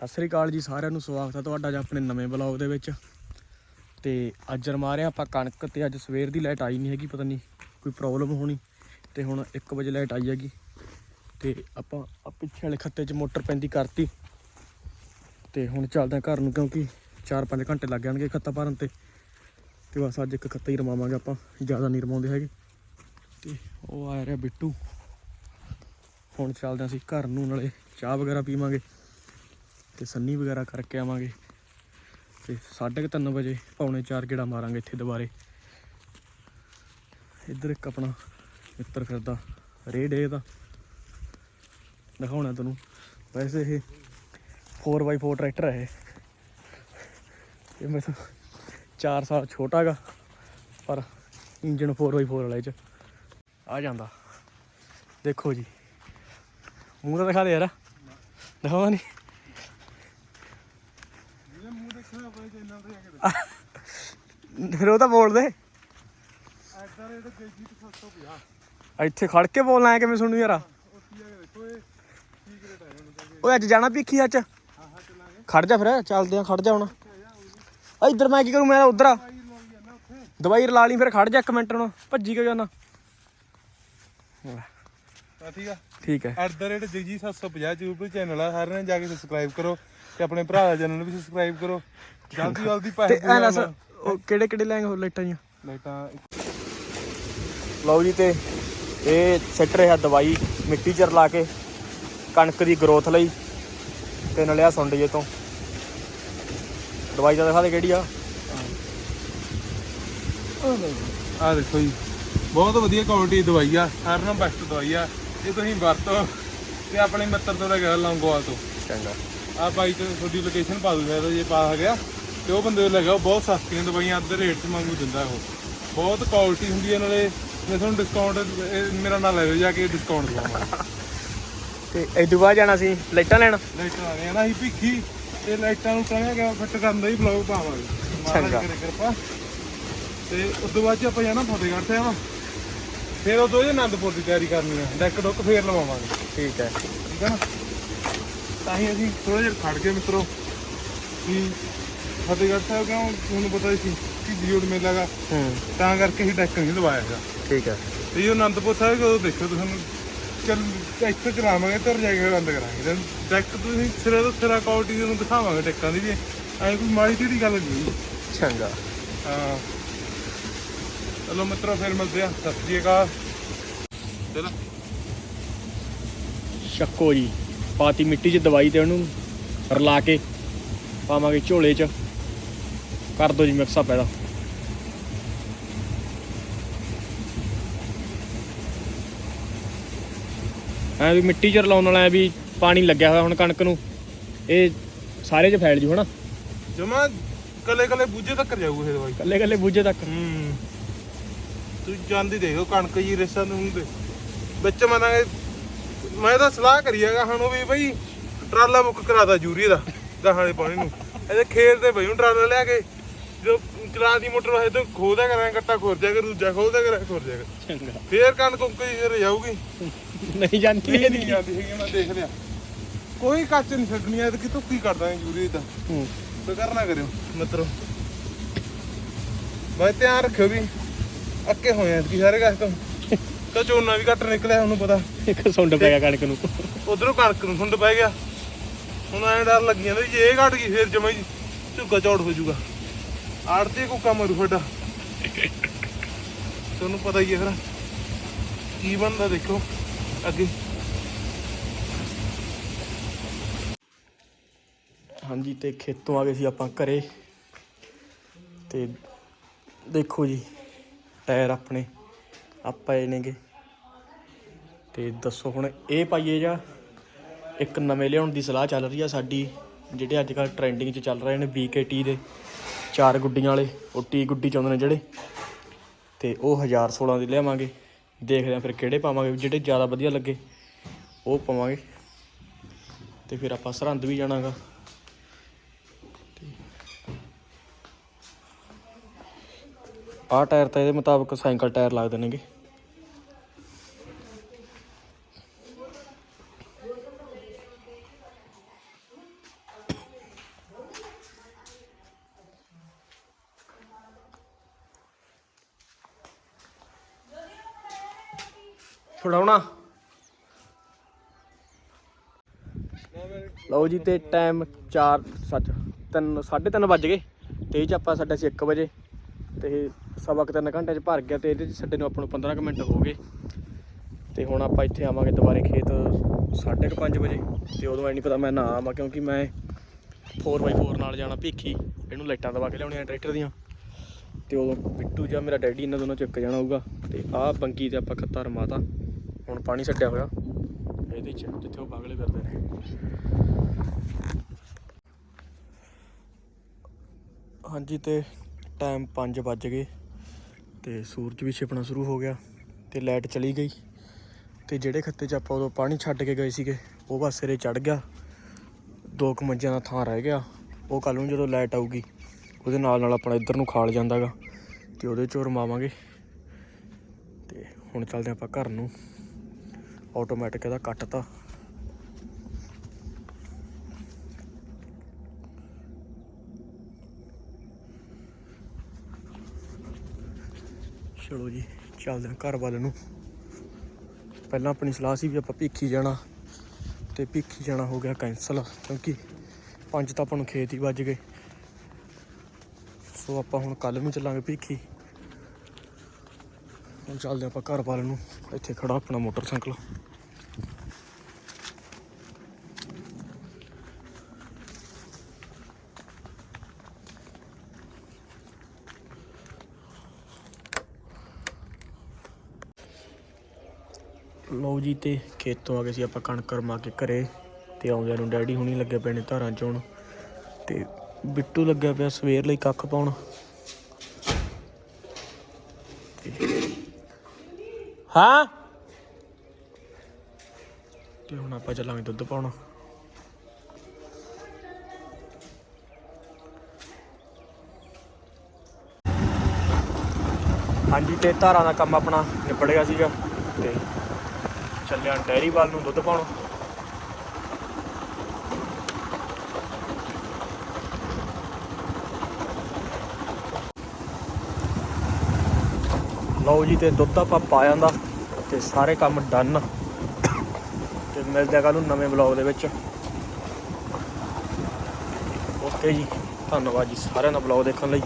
ਸਤਿ ਸ੍ਰੀ ਅਕਾਲ ਜੀ ਸਾਰਿਆਂ ਨੂੰ, ਸਵਾਗਤ ਹੈ ਤੁਹਾਡਾ ਜੀ ਆਪਣੇ ਨਵੇਂ ਬਲੌਗ ਦੇ ਵਿੱਚ। ਤੇ ਅੱਜ ਰਮਾ ਰਹੇ ਹਾਂ ਆਪਾਂ ਕਣਕ ਤੇ ਅੱਜ ਸਵੇਰ ਦੀ ਲਾਈਟ ਆਈ ਨਹੀਂ ਹੈਗੀ, ਪਤਾ ਨਹੀਂ ਕੋਈ ਪ੍ਰੋਬਲਮ ਹੋਣੀ। ਤੇ ਹੁਣ 1 ਵਜੇ ਲਾਈਟ ਆਈ ਹੈਗੀ। ਤੇ ਆਪਾਂ ਆ ਪਿੱਛੇ ਵਾਲੇ ਖੱਤੇ 'ਚ ਮੋਟਰ ਪੈਂਦੀ ਕਰਤੀ। ਤੇ ਹੁਣ ਚੱਲਦੇ ਘਰ ਨੂੰ, ਕਿਉਂਕਿ 4-5 ਘੰਟੇ ਲੱਗ ਜਾਣਗੇ ਖੱਤਾ ਭਰਨ ਤੇ। ਤੇ ਬਸ ਅੱਜ ਇੱਕ ਖੱਤਾ ਹੀ ਰਮਾਵਾਂਗੇ ਆਪਾਂ, ਜ਼ਿਆਦਾ ਨਹੀਂ ਰਮਾਉਂਦੇ ਹੈਗੇ। ਤੇ ਉਹ ਆ ਰਿਹਾ ਬਿੱਟੂ। ਹੁਣ ਚੱਲਦੇ ਹਾਂ ਅਸੀਂ ਘਰ ਨੂੰ, ਨਾਲੇ ਚਾਹ ਵਗੈਰਾ ਪੀਵਾਂਗੇ। ਤੇ ਸੰਨੀ ਵਗੈਰਾ ਕਰਕੇ ਆਵਾਂਗੇ। ਤੇ 3:30 ਵਜੇ ਪੌਣੇ 4 ਗੇੜਾ ਮਾਰਾਂਗੇ ਇੱਥੇ ਦੁਬਾਰੇ। ਇੱਧਰ ਇੱਕ ਆਪਣਾ ਮਿੱਤਰ ਫਿਰਦਾ ਰੇਡ ਦਾ। ਦਿਖਾਉਣਾ ਤੁਹਾਨੂੰ। ਵੈਸੇ ਇਹ 4x4 ਟਰੈਕਟਰ ਹੈ ਇਹ। ਮੈਂ ਮੇਰੇ 4 ਸਾਲ ਛੋਟਾ ਗਾ ਪਰ ਇੰਜਨ 4x4 ਵਾਲਾ ਇਹ ਚ। ਆ ਜਾਂਦਾ। ਦੇਖੋ ਜੀ। ਮੂੰਹ ਤਾਂ ਦਿਖਾ ਦੇ ਯਾਰ। ਦਿਖਾਵਾ ਨਹੀਂ ਜਿਹਨੇ ਮੂੰਹ ਦੇਖਣਾ ਆਪਣੇ ਚੈਨਲ ਤੇ ਜਾ ਕੇ ਫਿਰ ਉਹ ਤਾਂ ਬੋਲਦੇ ਰੇਟ ਕੇਜੀ 750 ਇੱਥੇ ਖੜ ਕੇ ਬੋਲਣਾ ਹੈ ਕਿਵੇਂ ਸੁਣੂ ਯਾਰ? ਉੱਤੀ ਓਏ, ਅੱਜ ਜਾਣਾ ਭੀਖੀ ਅੱਜ ਖੜ ਜਾ ਫਿਰ, ਚੱਲਦੇ ਆ ਖੜ ਜਾ ਹੁਣ। ਆ, ਇੱਧਰ ਮੈਂ ਕੀ ਕਰੂੰ, ਮੈਂ ਉਧਰ ਆ। ਦਵਾਈ ਰਲਾ ਲਈ, ਫਿਰ ਖੜ ਜਾ ਇੱਕ ਮਿੰਟ ਹੁਣ, ਭੱਜੀ ਕਿਉਂ ਜਾਣਾ ਆ ਠੀਕ ਆ? ਠੀਕ ਹੈ। At the rate GG 750 YouTube channel ਆ ਸਾਰਿਆਂ ਨੇ ਜਾ ਕੇ ਸਬਸਕ੍ਰਾਈਬ ਕਰੋ ਤੇ ਆਪਣੇ ਭਰਾ ਦਾ ਚੈਨਲ ਵੀ ਸਬਸਕ੍ਰਾਈਬ ਕਰੋ। ਜਲਦੀ ਜਲਦੀ ਤੇ ਪੈਸੇ ਐ ਦੱਸ ਉਹ ਕਿਹੜੇ ਕਿਹੜੇ ਲੈਂਗੇ ਹੋਰ ਲਾਈਟਾਂ ਜੀਆਂ ਲਾਈਟਾਂ ਲਓ ਜੀ ਤੇ ਇਹ ਸਿੱਟ ਰਿਹਾ ਦਵਾਈ ਮਿੱਟੀ ਚ ਰਲਾ ਕੇ ਕਣਕ ਦੀ ਗਰੋਥ ਲਈ ਤੇ ਨਲਿਆ ਸੁੰਡ ਜੇ ਤੋਂ। ਦਵਾਈ ਤਾਂ ਦਿਖਾ ਦੇ ਕਿਹੜੀ ਆ। ਆ ਦੇਖੋ ਜੀ ਬਹੁਤ ਵਧੀਆ ਕੁਆਲਿਟੀ ਦੀ ਦਵਾਈ ਆ ਸਾਰਿਆਂ ਨਾਲੋਂ ਬੈਸਟ ਦਵਾਈ ਆ। ਇਹ ਤੁਸੀਂ ਵਰਤੋ ਤੇ ਆਪਣੇ ਮਿੱਤਰ ਤੋਂ ਲੈ ਕੇ ਲੌਂਗੋਵਾਲ ਤੋਂ। ਚੰਗਾ। ਆ ਬਾਈ ਤੇ ਤੁਹਾਡੀ ਲੋਕੇਸ਼ਨ ਪਾ ਦੂੰਗਾ ਇਹਦਾ ਜੇ ਪਾ ਗਿਆ ਤੇ ਉਹ ਬੰਦੇ ਲੈ ਗਿਆ ਉਹ ਬਹੁਤ ਸਸਤੀਆਂ ਦਵਾਈਆਂ ਅੱਧੇ ਰੇਟ 'ਚ ਮੰਗੂ ਦਿੰਦਾ ਉਹ। ਬਹੁਤ ਕੁਆਲਿਟੀ ਹੁੰਦੀ ਹੈ ਨਾਲੇ ਮੈਂ ਤੁਹਾਨੂੰ ਡਿਸਕਾਊਂਟ ਮੇਰਾ ਨਾਲ ਲੈ ਲਿਓ ਜਾ ਕੇ ਡਿਸਕਾਊਂਟ ਦਵਾਵਾਂਗਾ। ਤੇ ਇਦੋਂ ਬਾਅਦ ਜਾਣਾ ਸੀ ਲਾਈਟਾਂ ਲੈਣ? ਲਾਈਟਾਂ ਆ ਰਹੀਆਂ ਨਾ ਅਸੀਂ ਭਿੱਖੀ ਤੇ ਲਾਈਟਾਂ ਨੂੰ ਕਹਿੰਦਾ ਕਿ ਫਿੱਟ ਕਰਨ ਦਾ ਹੀ ਬਲੌਗ ਪਾਵਾਂਗੇ। ਚੰਗਾ। ਕਰੇ ਕਿਰਪਾ। ਤੇ ਉਸ ਤੋਂ ਬਾਅਦ ਆਪਾਂ ਜਾਣਾ ਫਤਿਹਗੜ੍ਹ ਸਾਹਿਬ। ਫਿਰ ਉਦੋਂ ਇਹ ਆਨੰਦਪੁਰ ਦੀ ਤਿਆਰੀ ਕਰਨੀ ਆ। ਡੈਕ ਡੁੱਕ ਫੇਰ ਲਵਾਵਾਂਗੇ। ਠੀਕ ਹੈ। ਠੀਕ ਹੈ ਨਾ? ਤਾਂ ਹੀ ਅਸੀਂ ਥੋੜਾ ਜਿਹਾ ਖੜ ਗਏ ਮਿੱਤਰੋ। ਕਿ ਫਤਿਹਗੜ੍ਹ ਸਾਹਿਬ ਕਿਉਂ? ਤੁਹਾਨੂੰ ਪਤਾ ਹੀ ਸੀ ਕਿ ਜੀਓਡ ਮੇਲਾ ਗਾ ਹੂੰ। ਤਾਂ ਕਰਕੇ ਅਸੀਂ ਡੈਕ ਨਹੀਂ ਲਵਾਇਆ ਹੈਗਾ। ਠੀਕ ਹੈ। ਤੇ ਇਹ ਅਨੰਦਪੁਰ ਸਾਹਿਬ ਜਦੋਂ ਦੇਖੋ ਤੁਹਾਨੂੰ ਚੱਲ ਇੱਥੇ ਚਲਾਵਾਂਗੇ ਤੇ ਕੇ ਬੰਦ ਕਰਾਂਗੇ। ਤੇ ਡੈਕ ਤੁਸੀਂ ਸਿਰੇ ਤੋਂ ਸਿਰਾ ਕੁਆਲਿਟੀ ਨੂੰ ਦਿਖਾਵਾਂਗੇ ਟੈਕਾਂ ਦੀ ਵੀ। ਐ ਕੋਈ ਮਾੜੀ ਜਿਹੀ ਗੱਲ ਨਹੀਂ। ਚੰਗਾ। ਹਾਂ। ਚਲੋ ਮਿੱਤਰੋ ਫਿਰ ਮਿਲਦੇ ਆ ਸਤਿ ਸ਼੍ਰੀ ਅਕਾਲ। ਚਲੋ। ਸ਼ੱਕੋ ਜੀ। ਪਾਤੀ ਮਿੱਟੀ 'ਚ ਦਵਾਈ ਤੇ ਉਹਨੂੰ ਰਲਾ ਕੇ ਪਾਵਾਂਗੇ ਝੋਲੇ 'ਚ। ਕਰ ਦੋ ਜੀ ਮਿਕਸ ਅਪ ਇਹਦਾ ਐ ਵੀ ਮਿੱਟੀ 'ਚ ਰਲਾਉਣ ਵਾਲਾ ਐ ਵੀ ਪਾਣੀ ਲੱਗਿਆ ਹੋਇਆ ਹੁਣ ਕਣਕ ਨੂੰ। ਇਹ ਸਾਰੇ 'ਚ ਫੈਲ ਜੂ ਹਨਾ। ਜਮਾ ਕੱਲੇ ਕੱਲੇ ਬੂਝੇ ਤੱਕ ਜਾਊ ਇਹ ਦਵਾਈ। ਕੱਲੇ ਕੱਲੇ ਬੂਝੇ ਤੱਕ। ਹੂੰ। ਤੂੰ ਜਾਂਦੀ ਦੇਖੋ ਕਣਕ ਜੀ ਰੇਸਾਂ ਨੂੰ ਹੁੰਦੇ ਵਿੱਚ ਮੰਨਾਂਗੇ ਮੈਂ ਤਾਂ ਸਲਾਹ ਕਰੀ ਹੈਗਾ ਹੁਣ ਵੀ ਬਈ ਟਰਾਲਾ ਬੁੱਕ ਕਰਾਦਾ ਜੂਰੀ ਦਾ ਗਾਹਾਂ ਦੇ ਪਾਣੀ ਨੂੰ। ਇਹਦੇ ਖੇਤ ਤੇ ਬਈ ਹੁਣ ਟਰਾਲਾ ਲਿਆ ਕੇ ਜੋ ਚਲਾ ਦੀ ਮੋਟਰ ਵਾਹੇ ਤੋਂ ਖੋਦਾ ਕਰਾਂ ਕੱਟਾ ਖੋਰ ਜਾ ਕੇ ਦੂਜਾ ਖੋਦਾ ਕਰਾਂ ਖੋਰ ਜਾ ਕੇ ਚੰਗਾ। ਫੇਰ ਕਣਕ ਜੀ ਫਿਰ ਜਾਊਗੀ। ਨਹੀਂ ਜਾਂਦੀ ਇਹ ਨਹੀਂ ਜਾਂਦੀ ਹੈਗੀ ਮੈਂ ਦੇਖ ਲਿਆ। ਕੋਈ ਕੱਚ ਨਹੀਂ ਛੱਡਣੀ ਐ ਤੇ ਕਿਤੋਂ ਕੀ ਕਰਦਾ ਜੂਰੀ ਦਾ ਹੂੰ। ਫਿਕਰ ਨਾ ਕਰਿਓ। ਮਿੱਤਰੋ ਮੈਂ ਧਿਆਨ ਰੱਖਿਓ ਵੀ। ਅੱਕੇ ਹੋਏ ਆ ਕੀ ਸਾਰੇ ਗਾਸ ਤੋਂ। ਤਾਂ ਝੋਨਾ ਵੀ ਘੱਟ ਨਿਕਲਿਆ ਤੁਹਾਨੂੰ ਪਤਾ। ਇੱਕ ਸੁੰਡ ਪੈ ਗਿਆ ਕਣਕ ਨੂੰ। ਉਧਰੋਂ ਕਣਕ ਨੂੰ ਖੁੰਡ ਪੈ ਗਿਆ। ਹੁਣ ਐਂ ਡਰ ਲੱਗੀ ਜਾਂਦਾ ਜੇ ਇਹ ਘਟ ਗਈ ਫੇਰ ਜਮਾ ਹੀ ਝੁੱਗਾ ਚੌੜ ਹੋ ਜਾਊਗਾ। ਆੜਤੀ ਕੋ ਮਰੂ ਫੱਡਾ ਤੁਹਾਨੂੰ ਪਤਾ ਹੀ ਹੈ ਫਿਰ ਕੀ ਬਣਦਾ ਦੇਖੋ ਅੱਗੇ। ਹਾਂਜੀ ਤੇ ਖੇਤੋਂ ਆ ਗਏ ਸੀ ਆਪਾਂ ਘਰੇ। ਤੇ ਦੇਖੋ ਜੀ। ਟਾਇਰ ਆਪਣੇ ਆਪਾਂ ਇਹ ਨੇਗੇ। ਤੇ ਦੱਸੋ ਹੁਣ ਇਹ ਪਾਈਏ ਜਾਂ ਇੱਕ ਨਵੇਂ ਲਿਆਉਣ ਦੀ ਸਲਾਹ ਚੱਲ ਰਹੀ ਆ ਸਾਡੀ, ਜਿਹੜੇ ਅੱਜ ਕੱਲ ਟ੍ਰੈਂਡਿੰਗ 'ਚ ਚੱਲ ਰਹੇ ਨੇ BKT ਦੇ ਚਾਰ ਗੁੱਡੀਆਂ ਵਾਲੇ, ਉਹ ਟੀ ਗੁੱਡੀ ਚਾਹੁੰਦੇ ਨੇ ਜਿਹੜੇ। ਤੇ ਉਹ 1016 ਦੇ ਲਿਆਵਾਂਗੇ। ਦੇਖਦੇ ਆ ਫਿਰ ਕਿਹੜੇ ਪਾਵਾਂਗੇ, ਜਿਹੜੇ ਜ਼ਿਆਦਾ ਵਧੀਆ ਲੱਗੇ, ਉਹ ਪਾਵਾਂਗੇ। ਤੇ ਫਿਰ ਆਪਾਂ ਸਰਹੰਦ ਵੀ ਜਾਣਾਗਾ। ਆਹ ਟਾਇਰ ਤਾਂ ਇਹਦੇ ਮੁਤਾਬਕ ਸਾਈਕਲ ਟਾਇਰ ਲੱਗਦੇ ਨੇਗੇ ਛੁਡਾਉਣਾ ਲਓ ਜੀ, ਤੇ ਟਾਈਮ 4 ਸੱਚ 3 3:30 ਵੱਜ ਗਏ। ਤੇ ਜੀ ਆਪਾਂ ਸਾਡੇ ਸੀ 1 ਵਜੇ ਤੇ ਸਵਾ ਕੁ ਤਿੰਨ ਘੰਟੇ ਚ ਭਰ ਗਿਆ ਤੇ ਇਹਦੇ ਚ ਛੱਡੇ ਨੂੰ ਆਪਾਂ ਨੂੰ 15 ਕੁ ਮਿੰਟ ਹੋ ਗਏ। ਤੇ ਹੁਣ ਆਪਾਂ ਇੱਥੇ ਆਵਾਂਗੇ ਦੁਬਾਰੇ ਖੇਤ 5:30 ਵਜੇ। ਤੇ ਉਦੋਂ ਐ ਨਹੀਂ ਪਤਾ ਮੈਂ ਨਾ ਆਵਾਂ ਕਿਉਂਕਿ ਮੈਂ 4x4 ਨਾਲ ਜਾਣਾ ਭੀਖੀ। ਇਹਨੂੰ ਲਾਈਟਾਂ ਦਵਾ ਕੇ ਲਿਆਉਣੀਆਂ ਟਰੈਕਟਰ ਦੀਆਂ। ਤੇ ਉਦੋਂ ਬਿੱਟੂ ਜਾਂ ਮੇਰਾ ਡੈਡੀ ਇਹਨਾਂ ਦੋਨੋਂ ਚੱਕ ਜਾਣਾ ਹੋਊਗਾ। ਤੇ ਆਹ ਬੰਕੀ ਤੇ ਆਪਾਂ ਖੱਤਾ ਰਮਾਤਾ। ਹੁਣ ਪਾਣੀ ਛੱਡਿਆ ਹੋਇਆ। ਇਹਦੇ ਚ ਜਿੱਥੇ ਉਹ ਬਾਗਲੇ ਫਿਰਦੇ ਨੇ। ਹਾਂਜੀ ਤੇ ਟਾਈਮ 5 ਵੱਜ ਗਏ ਤੇ ਸੂਰਜ ਵੀ ਛਿਪਣਾ ਸ਼ੁਰੂ ਹੋ ਗਿਆ ਤੇ ਲਾਈਟ ਚਲੀ ਗਈ ਤੇ ਜਿਹੜੇ ਖੱਤੇ 'ਚ ਆਪਾਂ ਉਦੋਂ ਪਾਣੀ ਛੱਡ ਕੇ ਗਏ ਸੀਗੇ, ਉਹ ਬਸ ਸਿਰੇ ਚੜ ਗਿਆ। ਦੋ ਕੁ ਮੰਜਿਆਂ ਦਾ ਥਾਂ ਰਹਿ ਗਿਆ। ਉਹ ਕੱਲ ਨੂੰ ਜਦੋਂ ਲਾਈਟ ਆਊਗੀ, ਉਹਦੇ ਨਾਲ ਨਾਲ ਆਪਣਾ ਇੱਧਰ ਨੂੰ ਖਾਲ ਜਾਂਦਾਗਾ ਤੇ ਉਹਦੇ ਚੋਂ ਰਮਾਵਾਂਗੇ ਤੇ ਹੁਣ ਚੱਲਦੇ ਆਪਾਂ ਘਰ ਨੂੰ। ਆਟੋਮੈਟਿਕ ਇਹਦਾ ਕੱਟਤਾ। ਚਲੋ ਜੀ, ਚੱਲਦੇ ਹਾਂ ਘਰ ਵੱਲ ਨੂੰ। ਪਹਿਲਾਂ ਆਪਣੀ ਸਲਾਹ ਸੀ ਵੀ ਆਪਾਂ ਭੀਖੀ ਜਾਣਾ, ਤੇ ਭੀਖੀ ਜਾਣਾ ਹੋ ਗਿਆ ਕੈਂਸਲ ਕਿਉਂਕਿ ਪੰਜ ਤਾਂ ਆਪਾਂ ਨੂੰ ਖੇਤ ਹੀ ਵੱਜ ਗਏ। ਸੋ ਆਪਾਂ ਹੁਣ ਕੱਲ ਨੂੰ ਚੱਲਾਂਗੇ ਭੀਖੀ। ਹੁਣ ਚੱਲਦੇ ਆਪਾਂ ਘਰ ਵੱਲ ਨੂੰ, ਇੱਥੇ ਖੜਾ ਆਪਣਾ ਮੋਟਰਸਾਈਕਲ। ਲਓ ਜੀ ਤੇ ਖੇਤੋਂ ਆ ਗਏ ਸੀ ਆਪਾਂ ਕਣਕ ਰਮਾ ਕੇ ਘਰੇ ਤੇ ਆਉਂਦਿਆਂ ਨੂੰ ਡੈਡੀ ਹੁਣੀ ਲੱਗੇ ਪਏ ਨੇ ਧਾਰਾਂ ਚੋਣ ਤੇ ਬਿੱਟੂ ਲੱਗਿਆ ਪਿਆ ਸਵੇਰ ਲਈ ਕੱਖ ਪਾਉਣ। ਤੇ- ਹਾਂ? ਤੇ ਹੁਣ ਆਪਾਂ ਚੱਲਾਂਗੇ ਦੁੱਧ ਪਾਉਣ। ਹਾਂਜੀ ਤੇ ਧਾਰਾਂ ਦਾ ਕੰਮ ਆਪਣਾ ਨਿਬੜ ਗਿਆ ਸੀਗਾ ਤੇ ਚੱਲਿਆ ਡੈਰੀ ਵੱਲ ਨੂੰ ਦੁੱਧ ਪਾਉਣ। ਲਓ ਜੀ, ਤੇ ਦੁੱਧ ਆਪਾਂ ਪਾ ਜਾਂਦਾ ਤੇ ਸਾਰੇ ਕੰਮ ਡਨ। ਤੇ ਮਿਲਦੇ ਆ ਕੱਲ ਨੂੰ ਨਵੇਂ ਬਲੌਗ ਦੇ ਵਿੱਚ। ਓਕੇ ਜੀ, ਧੰਨਵਾਦ ਜੀ ਸਾਰਿਆਂ ਦਾ ਬਲੌਗ ਦੇਖਣ ਲਈ।